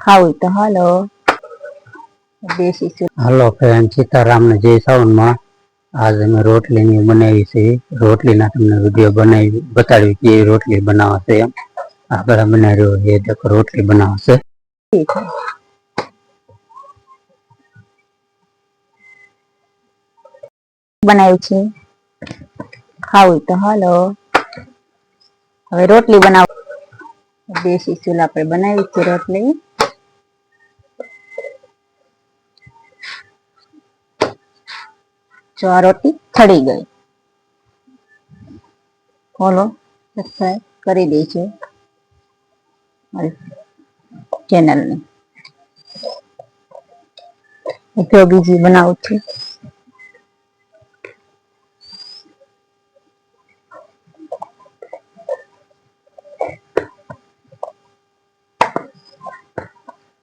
ખાવું તો હાલો. દેશી હાલો ફ્રેન્ડ સીતારામ ને જય સાવનમાં આજે અમે રોટલી ની બનાવી છે. રોટલીના તમને વીડિયો બનાવી બતાડ્યું કે રોટલી બનાવશે એમ. આગળ બનાવ્યો એ દેખો રોટલી બનાવશે. છે બનાવ્યું છે. ખાવું તો હાલો. હવે રોટલી બનાવ દેશી ચૂલા પર બનાવી છે રોટલી. જો આ રોટલી થડી ગઈ ફોલો સબસ્ક્રાઈબ કરી દેજો મારી ચેનલને તો બીજી બનાવું છું